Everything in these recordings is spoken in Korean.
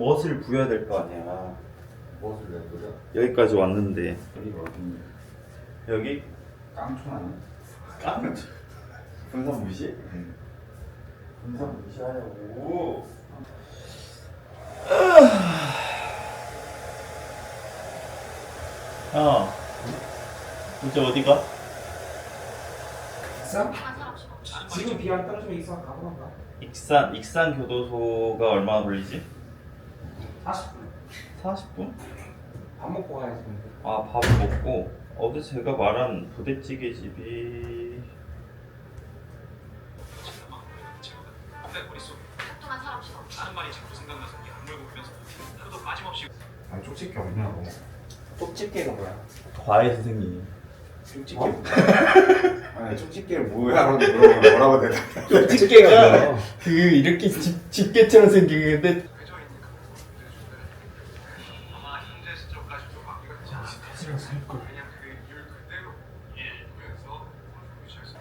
멋을 부여야 될 거 아니야. 무엇을 낼 거죠? 여기까지 왔는데 여기가 어딘데? 여기 깡총 아니야? 깡 분산 무시? 응. 분산 무시하냐고. 야, 이제 어디가? 익산? 지금 비안 떨어지면 익산 가보란가? 익산 익산 교도소가 얼마나 걸리지? 40분 40분? 밥 먹고 가야지 근데 아, 밥 먹고 어제 제가 말한 부대찌개 집이 내 머릿속에 동안 사람 싫어. 다른 말이 자꾸 생각나서 약물 먹으면서 하루도 빠짐없이 아니 쪽집게 없냐고. 쪽집게가 뭐야? 과외 선생님 쪽집게 어? 아니 쪽집게를 뭐야라고 물어보면 뭐라고 대답해? 쪽집게가 뭐야? 그 이렇게 집, 집게처럼 생기는데 회져 있는 그 아마 현재 시점까지도 마비가 되지 않았을까 그냥 그 이율 그대로 일면서 유지해서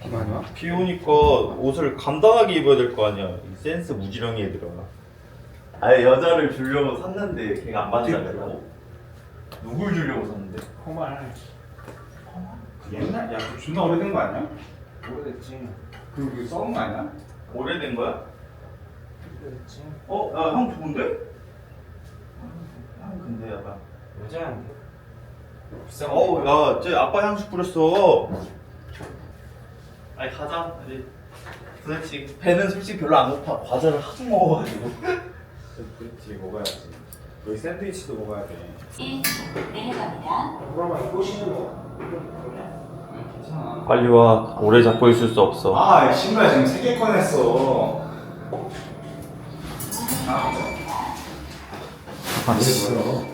비 많이 와? 비 오니까 옷을 간단하게 입어야 될 거 아니야 이 센스 무지렁이 애들아 아예 여자를 주려고 샀는데 걔가 안 받는다고 누굴 주려고 샀는데? 정말 옛날 야그 존나 오래된 거 아니야? 오래됐지 그, 그 썩은 거 아니야? 오래된 거야? 오래됐지 어? 야 형 좋은데? 형 근데 약간 여자한테 비싼 거 어우 야 쟤 아빠 향수 뿌렸어 아니 가자 이제 도대체 배는 솔직히 별로 안 고파 과자를 하도 먹어가지고 그렇지 먹어야지. 여기 샌드위치도 먹어야 돼. 1. 내려갑니다. 그러면 이 꼬시는 거 괜찮아. 빨리 와 오래 잡고 있을 수 없어 아 신발 지금 세 개 꺼냈어. 아, 아,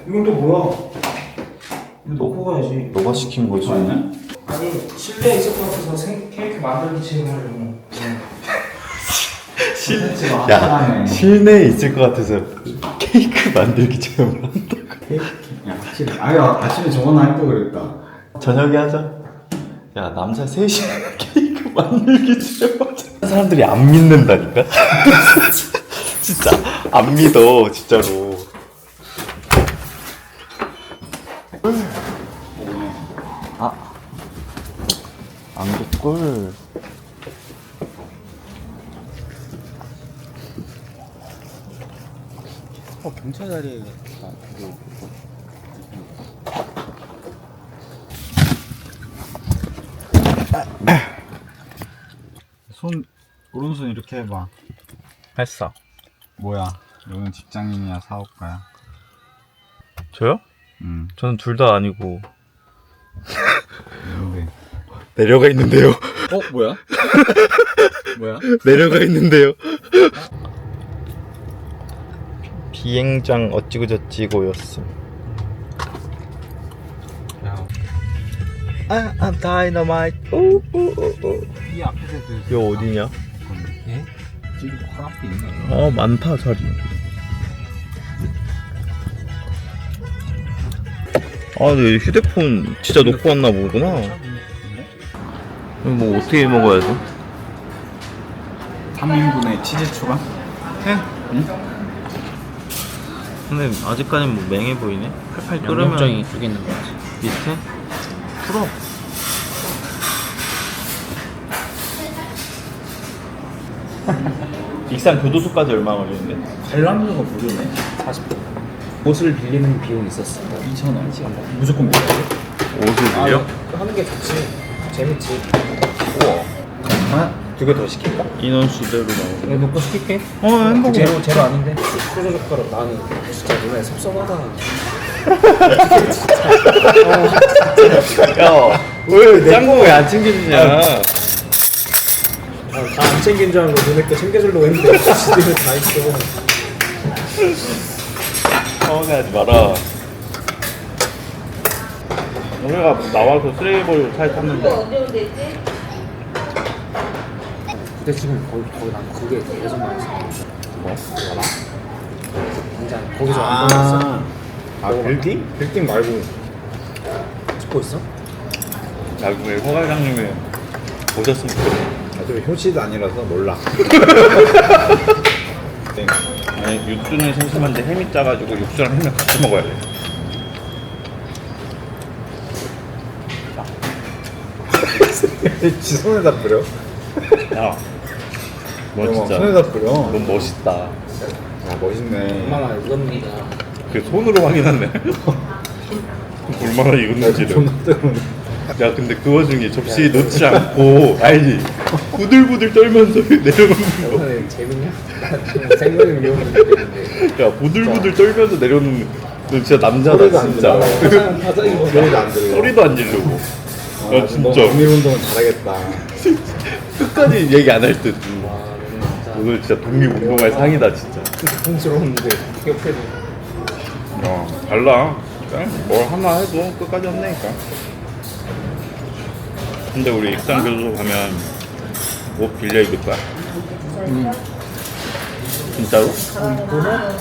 이건 또 뭐야? 이거 놓고 가야지 너가 시킨 거지 아니야? 아니 실내에 있을 것 같아서 생, 케이크 만들기 지금 하려고. 실, 야 실내에 있을 것 같아서 케이크 만들기처럼 야 확실히. 아유 아침에 저건 안 했다고 그랬다. 저녁에 하자. 야 남자 셋이 케이크 만들기처럼 하자 사람들이 안 믿는다니까? 진짜 안 믿어 진짜로 아 안개꿀 어 경찰 자리에 손 오른손 이렇게 해봐. 했어 뭐야? 너는 직장인이야 사업가야? 저요? 응. 저는 둘 다 아니고 내려가 있는데요 어 뭐야? 뭐야? 내려가 있는데요. 비행장 어찌고 저찌고였음. 야, 아, I'm dynamite. 오, 오, 오, 오. 이 앞에서도 이거 어디냐? 예? 지금 바로 앞에 있네. 아, 많다 자리. 아, 내 휴대폰 진짜 놓고 왔나 보구나. 뭐 어떻게 먹어야 돼? 3인분의 치즈 추가? 해. 근데 아직까지는 뭐 맹해 보이네. 팔팔 끓으면 양념장이 이쪽에 있는 거지 밑에 풀어. 익산 교도소까지 얼마 걸리는데? 관람료가 무료네. 40분 옷을 빌리는 비용이 있었어 2,000원. 무조건 돼? 옷을 빌려? 하는 게 좋지 재밌지 우와. 잠깐만. 두개 더 시킬까? 인원 수대로 나오고. 이거 놓고 시킬게 어, 햄버거. 제로 제로 아닌데 소저 젓가락 나는 진짜 눈에 섭섭하다 야, 왜 짱구 왜안 챙겨주냐? 다 안 챙긴 줄 알고 눈에 거 챙겨주려고 했는데 집에 다 있어 서운해하지 마라. 우리가 나와서 쓰레기 버리고 차에 탔는데 언제 온대지? 근데 지금 거기 거기 난 그게 계속 나왔어 싶어? 진짜 거기서 안 보였어? 아 빌딩? 빌딩 말고 찍고 있어? 나중에 허 과장님이 오셨으면 좋겠네. 아주 효시도 아니라서 몰라 네. 아니 육수는 심심한데 햄이 짜가지고 육수랑 햄을 같이 먹어야 돼. 지 손에다 뿌려? 야, 너 어, 진짜 손에다 뿌려 넌 멋있다. 아 멋있네 얼마나 이겁니다. 그 손으로 확인하네. 얼마나 익었는지를. 존나 야 근데 그 와중에 접시에 놓지 않고 알지? 부들부들 떨면서 내려놓는 거. 오늘 재밌냐? 나 지금 생각이 위험한데. 야 부들부들 떨면서 내려놓는 너 진짜 남자다 소리도 안 진짜. 들려. 화장이 뭐 소리도 안 들려 소리도 안 지르고. 아, 야너 진짜 독립운동은 잘하겠다 끝까지 얘기 안 할 듯. 와, 너는 진짜 오늘 진짜 독립운동할 상이다 진짜. 고통스러운데 옆에서 어 달라. 그냥 뭘 하나 해도 끝까지 한다니까. 근데 우리 익산 교도소 가면 옷 빌려 입을 거야? 진짜로?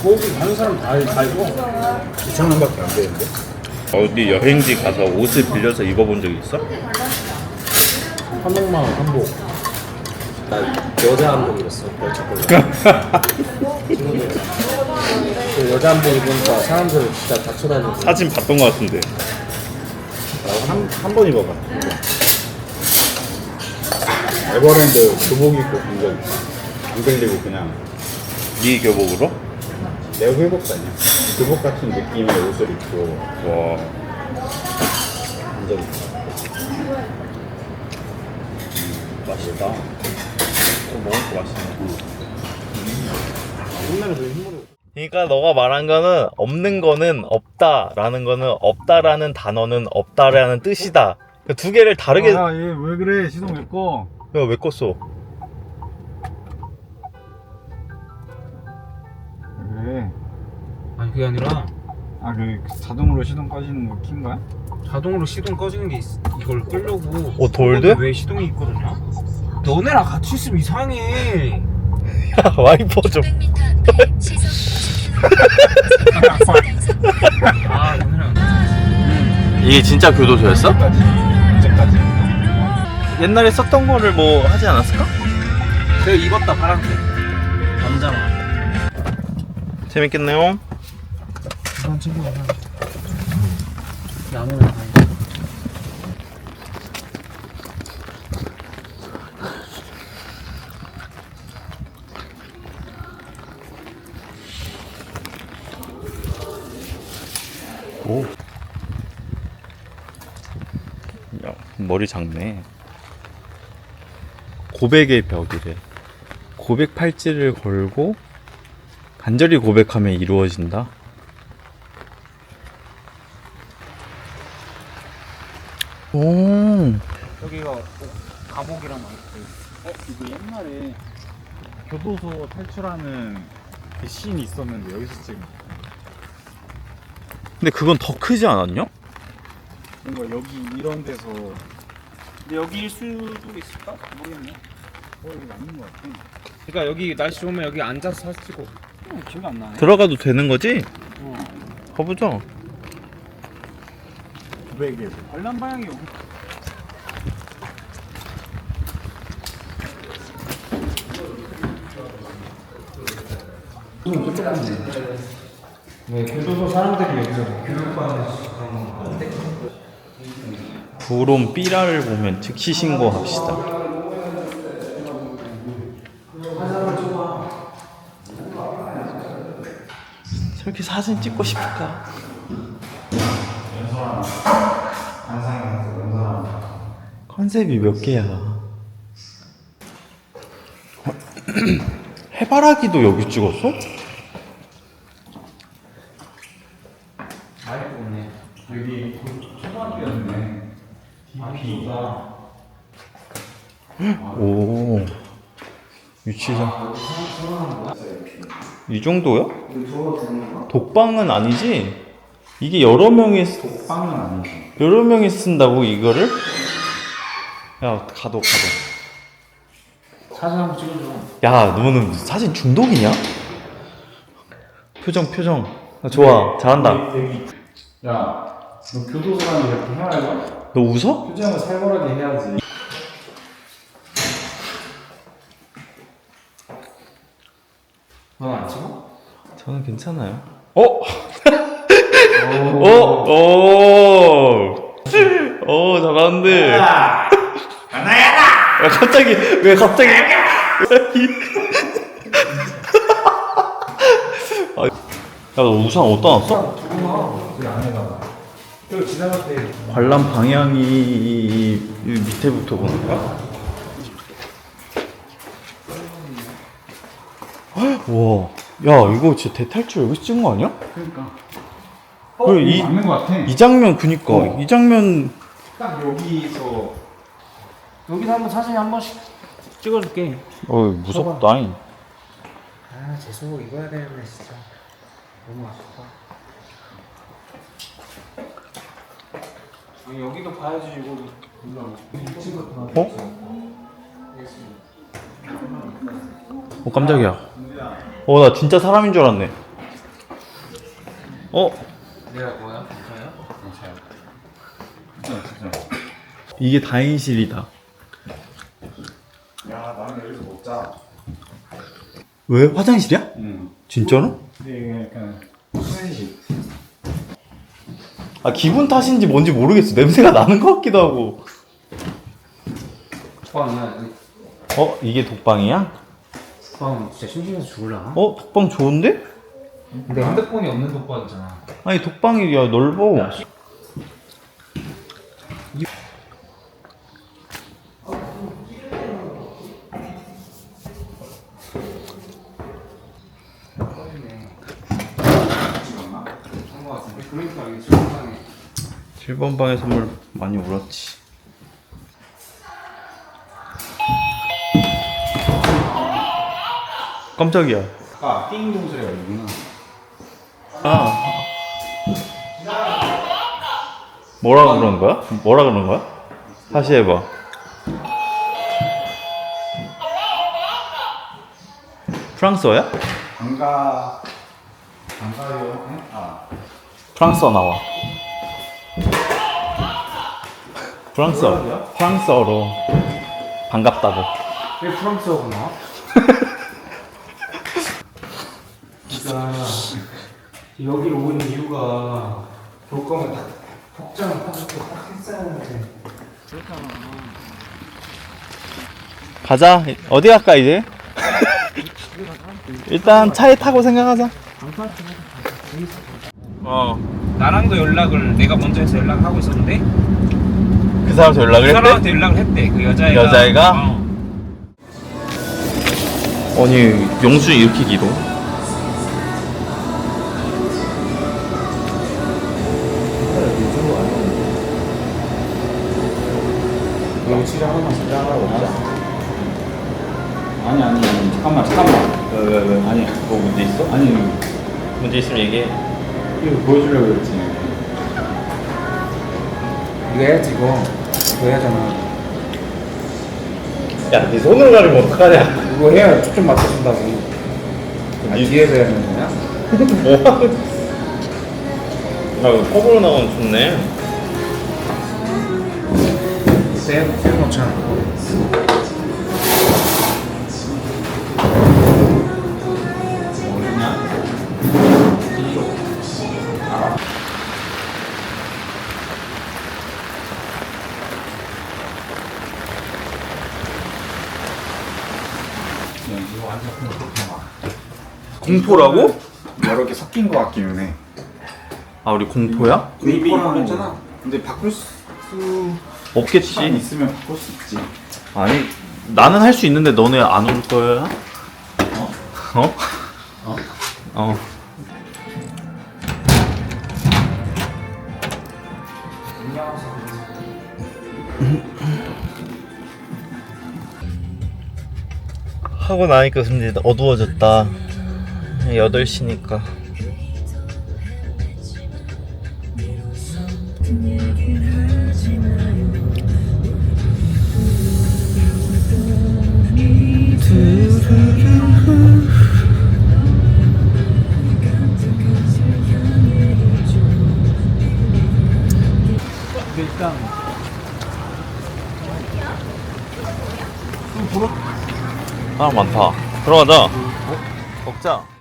거기 가는 사람 다, 다 입어. 2천 원밖에 안 되는데 어디 여행지 가서 옷을 빌려서 입어본 적 있어? 한복만 한복. 나 여자 한복 입었어. 별착걸로. 친구들. 그 여자 한복 입으니까 사람들 진짜 다 쳐다보고. 사진 봤던 것 같은데. 한번 입어봐 에버랜드 교복 입고 본적 안 들리고 그냥 네 교복으로? 내가 회복 다녀 교복 같은 느낌의 옷을 입고 와. 있어 맛있다. 또 먹을 거 맛있네. 옛날에 그 흰머리. 그러니까 너가 말한 거는 없는 거는 없다라는 거는 없다라는 단어는 없다라는 뜻이다. 그두 개를 다르게 아, 얘왜 그래 시동 왜 꺼? 야, 왜 껐어? 그게 아니라 아그 자동으로 시동 꺼지는 거 킨 거야? 자동으로 시동 꺼지는 게 있, 이걸 끄려고. 어, 돌돼? 왜 시동이 있거든요? 너네랑 같이 있으면 이상해. 야, 와이퍼 좀. 500m 시속 아 너네랑. 이게 진짜 교도소였어? 언제까지? 언제까지? 옛날에 썼던 거를 뭐 하지 않았을까? 내가 입었다 파란색. 남자만. 재밌겠네요. 친구가 사. 아무나 다. 오. 야, 머리 작네. 고백의 벽이래. 고백 팔찌를 걸고 간절히 고백하면 이루어진다. 오. 여기가 감옥이랑 많고 어? 이거 옛날에 교도소 탈출하는 그 씬이 있었는데 여기서 찍은 거. 근데 그건 더 크지 않았냐? 뭔가 여기 이런 데서 근데 여기일 수도 있을까? 모르겠네 어 여기 맞는 거 같아 그러니까 여기 날씨 좋으면 여기 앉아서 사진 찍어. 어, 기억이 안 나네 들어가도 되는 거지? 어 가보자. 고백에 관람 방향이 여기 네, 교도소 사람들이 여기서 교육받는. 부롬 삐라를 보면 즉시 신고합시다. 저렇게 사진 찍고 싶을까? 컨셉이 몇 개야? 해바라기도 여기 찍었어? 여기 초등학교였네 DP가 오 유치장 이 정도야? 독방은 아니지? 이게 여러 명이 쓰- 빵은 아니지 여러 명이 쓴다고 이거를? 야 가도 가도 사진 한번 찍어줘. 야 너는 사진 중독이냐? 표정 표정 아, 좋아 잘한다 야, 너 교도소라는 이렇게 해야 돼? 너 웃어? 표정을 살벌하게 해야지. 넌 안 찍어? 저는 괜찮아요 어? 어? 오! 오 잘하는데 야 갑자기 왜 갑자기 아, 야너 우산 어디다 놨어? 그 안에다가. 저 지나갈 때 관람 방향이 이 밑에부터 보는 거야? 와, 야 이거 진짜 대탈출 여기서 찍은 거 아니야? 그러니까. 그래, 이- 맞는 것 같아. 이 장면 그니까 어. 이 장면 딱 여기서 여기서 한번 사진 한 번씩 찍어줄게. 어 무섭다잉. 아 재수복 입어야 되는데 진짜 너무 아쉽다 아니, 여기도 봐야지 이거. 어? 어 깜짝이야. 어 나 진짜 사람인 줄 알았네. 어 내가 뭐야? 저요? 이게 다인실이다. 야, 나는 여기서 먹자. 왜 화장실이야? 응. 진짜로? 근데 이게 약간 수면식. 아 기분 탓인지 뭔지 모르겠어. 냄새가 나는 것 같기도 하고. 독방이야 어 이게 독방이야? 독방 진짜 심심해서 죽을라나? 어 독방 좋은데? 근데 핸드폰이 없는 독방이잖아 아니 독방이 야 넓어. 한거 같은데 그러니까 이게 독방에 7번 방의 선물 많이 울었지. 깜짝이야. 아까 띵 동 소리가 여기구나. 아. 뭐라 그러는 거야? 뭐라 그러는 거야? 다시 해봐. 프랑스어야? 안 가. 안 가요. 응? 아. 프랑스어 나와. 프랑스어. 프랑스어로 반갑다고. 왜 프랑스어가 나와? 진짜 여기로 온 이유가 볼 거면 딱 복장을 딱 이렇게 딱 했어야 하는데 가자. 어디 갈까 이제? 일단 차에 타고 생각하자. 어. 나랑도 연락을 내가 먼저 해서 연락하고 있었는데 그 사람한테 연락을 그 했대? 사람한테 연락을 했대 그 여자애가 여자애가? 어. 아니 영수 이렇게 길어? 아니 아니 아니 잠깐만 잠깐만. 왜왜 왜? 아니 뭐 문제 있어? 아니 문제 있으면 얘기해. 이거 보여주려고 그랬지. 이거 해야지 이거 이거 해야 잖아 야 네 손으로 가리면 어떡하냐? 이거 해야 초점 맞춰준다고 아 뒤에서 해야 되는 거야? 뭐? 아 이거 컵으로 나오면 좋네. 세, 세놓자 이 공포라고? 여러 개 섞인 것 같기는 해. 아 우리 공포야? 공포라고 했잖아. 근데 바꿀 수 시간 없겠지. 있으면 바꿀 수 있지. 아니 나는 할 수 있는데 너네 안 올 거야? 어? 어? 어? 어. 하고 나니까 근데 어두워졌다. 8시니까. 아, 일단. 사람 많다. 들어가자. 어? 먹자.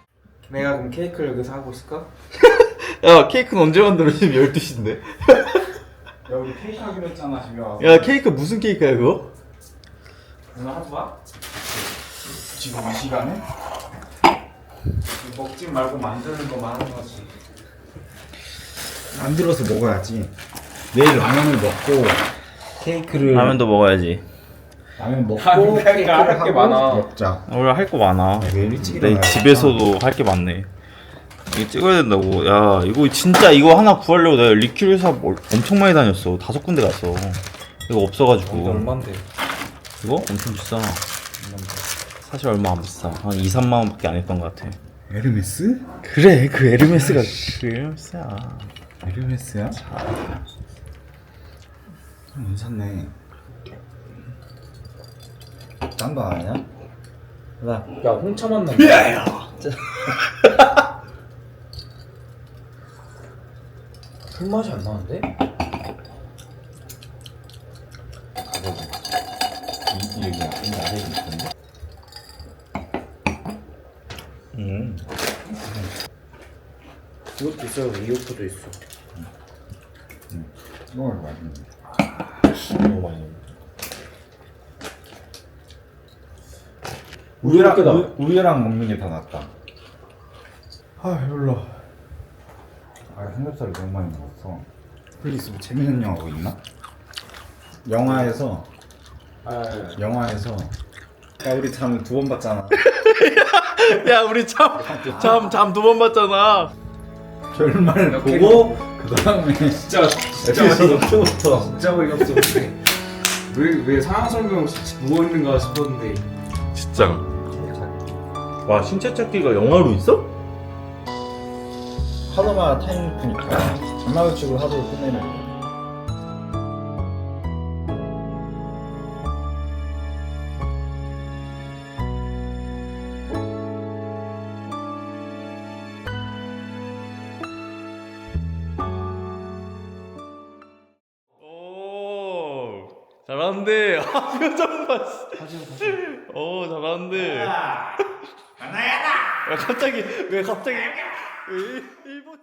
내가 그럼 케이크를 여기서 하고 있을까? 야 케이크는 언제 만들어? 지금 12시인데. 여기 케이크 하기로 했잖아 집에 와서 야 케이크 무슨 케이크야 그거? 오늘 하루 봐? 지금 이 시간에? 먹지 말고 만드는 거만 하는 거지 만들어서 먹어야지 내일 라면을 먹고 케이크를 라면도 먹어야지. 라면 먹고 아, 그러니까 케이크를 할게 하고 많아. 먹자 우리 할거 많아. 내일 일찍 내 일어나야겠다. 집에서도 할 게 많네. 이거 찍어야 된다고. 야 이거 진짜 이거 하나 구하려고 내가 리큐 회사 뭘- 엄청 많이 다녔어. 다섯 군데 갔어. 이거 없어가지고. 얼마인데? 이거 엄청 비싸. 사실 얼마 안 비싸. 한 2, 3만 원밖에 안 했던 것 같아. 에르메스? 그래 그 에르메스가 그 에르메스야. 에르메스야? 안 샀네 딴거 아니야? 나 야 홍차 맛나. 술 맛이 안 나는데? 이 얘기 이 아래 있던데? 음. 이것도 있어. 이오프도 있어. 이거 맛있네 너무 많이 먹어. 우유랑 우유랑 우, 우유랑 먹는 게더 낫다. 아 별로. 아 삼겹살을 너무 많이 먹었어. 플리스 뭐 재밌는 영화 뭐 있나? 영화에서 아, 영화에서 야 우리 잠을 두번 봤잖아. 야 우리 참참잠 두 번 봤잖아. 결말 보고 그 다음에 진짜 진짜 에피소드 맛있어. 2부터 진짜 어이없어. 왜왜 상하성경 누워 있는가 싶었는데. 진짜. 와 신체 찾기가 영화로 있어? 하루마다 타임리프니까 전마을축을 하루를 끝내는 거. 오 잘하는데 아 표정 봐. 오 잘하는데. 갑자기 왜 갑자기 일본